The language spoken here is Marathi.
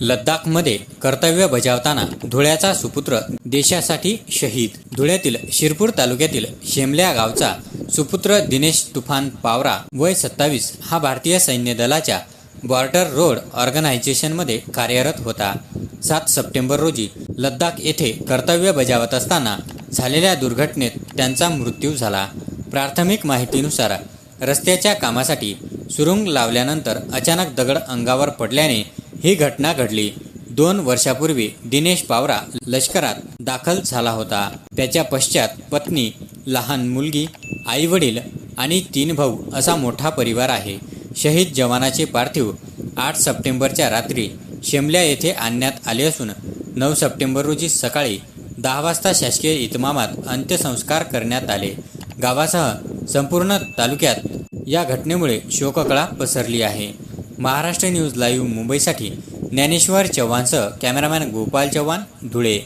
लद्दाखमध्ये कर्तव्य बजावताना धुळ्याचा सुपुत्र देशासाठी शहीद. धुळ्यातील शिरपूर तालुक्यातील शेमल्या गावचा सुपुत्र दिनेश तुफान पावरा वय सत्तावीस हा भारतीय सैन्य दलाच्या बॉर्डर रोड ऑर्गनायझेशनमध्ये कार्यरत होता. सात सप्टेंबर रोजी लद्दाख येथे कर्तव्य बजावत असताना झालेल्या दुर्घटनेत त्यांचा मृत्यू झाला. प्राथमिक माहितीनुसार रस्त्याच्या कामासाठी सुरुंग लावल्यानंतर अचानक दगड अंगावर पडल्याने ही घटना घडली. दोन वर्षापूर्वी दिनेश पावरा लष्करात दाखल झाला होता. त्याच्या पश्चात पत्नी लहान मुलगी आई वडील आणि तीन भाऊ असा मोठा परिवार आहे. शहीद जवानाचे पार्थिव आठ सप्टेंबरच्या रात्री शिमल्या येथे आणण्यात आले असून नऊ सप्टेंबर रोजी सकाळी दहा वाजता शासकीय इतमामात अंत्यसंस्कार करण्यात आले. गावासह संपूर्ण तालुक्यात या घटनेमुळे शोककळा पसरली आहे. महाराष्ट्र न्यूज लाईव्ह मुंबईसाठी ज्ञानेश्वर चव्हाणसह कॅमेरामॅन गोपाल चव्हाण धुळे